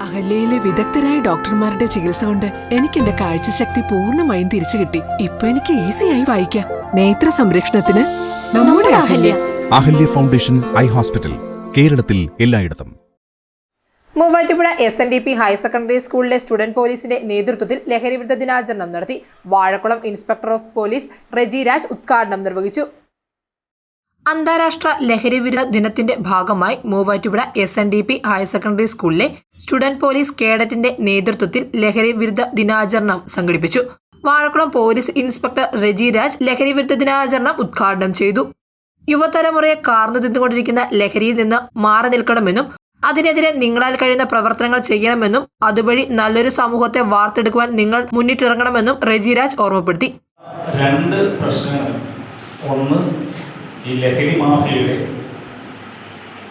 അഹല്യയിലെ വിദഗ്ധരായ ഡോക്ടർമാരുടെ ചികിത്സ കൊണ്ട് എനിക്ക് എന്റെ കാഴ്ചശക്തി പൂർണമായും തിരിച്ചു കിട്ടി. ഇപ്പൊ എനിക്ക് ഈസിയായി വായിക്കാം. നേത്ര സംരക്ഷണത്തിന് നമ്മുടെ Ahalya. Ahalya foundation eye hospital കേരളത്തിൽ എല്ലായിടത്തും. Muvattupuzha S N D P higher secondary സ്കൂളിലെ സ്റ്റുഡന്റ് പോലീസിന്റെ നേതൃത്വത്തിൽ ലഹരിവിരുദ്ധ ദിനാചരണം നടത്തി. Vazhakkulam inspector of police Reji Raj ഉദ്ഘാടനം നിർവഹിച്ചു. അന്താരാഷ്ട്ര ലഹരിവിരുദ്ധ ദിനത്തിന്റെ ഭാഗമായി Muvattupuzha S N D P higher secondary സ്കൂളിലെ സ്റ്റുഡന്റ് പോലീസ് കേഡറ്റിന്റെ നേതൃത്വത്തിൽ ലഹരി വിരുദ്ധ ദിനാചരണം സംഘടിപ്പിച്ചു. വാഴക്കുളം പോലീസ് ഇൻസ്പെക്ടർ റെജി രാജ് ലഹരിവിരുദ്ധ ദിനാചരണം ഉദ്ഘാടനം ചെയ്തു. യുവതലമുറയെ കാർന്നു തിന്നുകൊണ്ടിരിക്കുന്ന ലഹരിയിൽ നിന്ന് മാറി നിൽക്കണമെന്നും അതിനെതിരെ നിങ്ങളാൽ കഴിയുന്ന പ്രവർത്തനങ്ങൾ ചെയ്യണമെന്നും അതുവഴി നല്ലൊരു സമൂഹത്തെ വാർത്തെടുക്കുവാൻ നിങ്ങൾ മുന്നിട്ടിറങ്ങണമെന്നും റെജിരാജ് ഓർമ്മപ്പെടുത്തി. രണ്ട് പ്രശ്നങ്ങൾ. ഒന്ന് ഈ ലഹരി മാഫിയയുടെ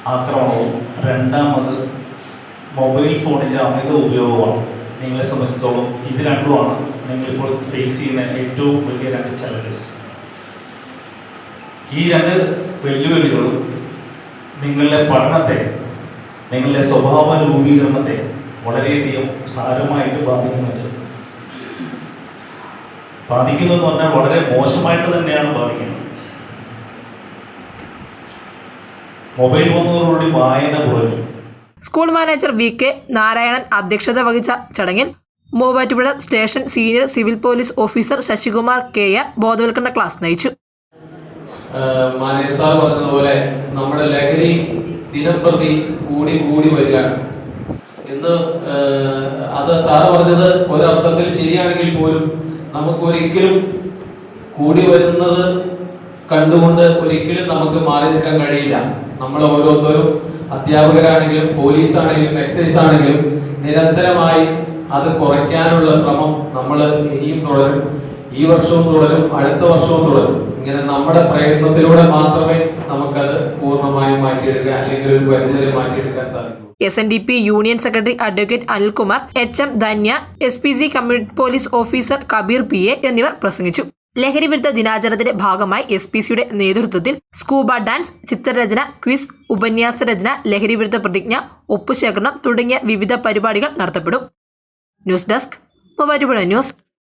ആക്രമണവും. രണ്ടാമത് മൊബൈൽ ഫോണിന്റെ അമിത ഉപയോഗമാണ്. നിങ്ങളെ സംബന്ധിച്ചിടത്തോളം ഇത് രണ്ടുമാണ് നിങ്ങളിപ്പോൾ ഫേസ് ചെയ്യുന്ന ഏറ്റവും വലിയ രണ്ട് ചലഞ്ചസ് ഈ രണ്ട് വെല്ലുവിളികളും നിങ്ങളുടെ പഠനത്തെ നിങ്ങളുടെ സ്വഭാവ രൂപീകരണത്തെ വളരെയധികം സാരമായിട്ട് ബാധിക്കുന്നുണ്ട്. ബാധിക്കുന്നതെന്ന് പറഞ്ഞാൽ വളരെ മോശമായിട്ട് തന്നെയാണ് ബാധിക്കുന്നത്. മൊബൈൽ വന്നതോടുകൂടി വായന കുറഞ്ഞു school manager V K Narayanan അധ്യക്ഷത വഹിച്ച ചടങ്ങിൽ Muvattupuzha station senior civil police officer Sasikumar K R ബോധവൽക്കരണ ക്ലാസ് നയിച്ചു. മാനേജ് സാർ പറഞ്ഞതുപോലെ നമ്മുടെ ലഹരി ദിനംപ്രതി കൂടി കൂടി വരികയാണ്. ഇന്ന് അത് സാറ് പറഞ്ഞത് ഒരർത്ഥത്തിൽ ശരിയാണെങ്കിൽ പോലും നമുക്ക് ഒരിക്കലും കൂടി വരുന്നത് കണ്ടുകൊണ്ട് ഒരിക്കലും നമുക്ക് മാറി നിൽക്കാൻ കഴിയില്ല. നമ്മൾ ഓരോരുത്തരും അധ്യാപകരാണെങ്കിലും പോലീസ് ആണെങ്കിലും എക്സൈസ് ആണെങ്കിലും നിരന്തരമായി അത് കുറയ്ക്കാനുള്ള ശ്രമം നമ്മൾ ഇനിയും തുടരും. ഈ വർഷവും തുടരും അടുത്ത വർഷവും തുടരും. ഇങ്ങനെ നമ്മുടെ പ്രയത്നത്തിലൂടെ മാത്രമേ നമുക്കത് പൂർണമായും മാറ്റിയെടുക്കാൻ അല്ലെങ്കിൽ ഒരു പരിധിവരെ മാറ്റിയെടുക്കാൻ സാധിക്കൂ. S N D P union secretary advocate Anilkumar H M Dhanya S P C community police officer Kabeer P A എന്നിവർ പ്രസംഗിച്ചു. ലഹരി വിരുദ്ധ ദിനാചരണത്തിന്റെ ഭാഗമായി എസ് പി സിയുടെ നേതൃത്വത്തിൽ സ്കൂബ ഡാൻസ് ചിത്രരചന ക്വിസ് ഉപന്യാസ രചന ലഹരി വിരുദ്ധ പ്രതിജ്ഞ ഒപ്പുശേഖരണം തുടങ്ങിയ വിവിധ പരിപാടികൾ നടത്തപ്പെടും. News desk Muvattupuzha news.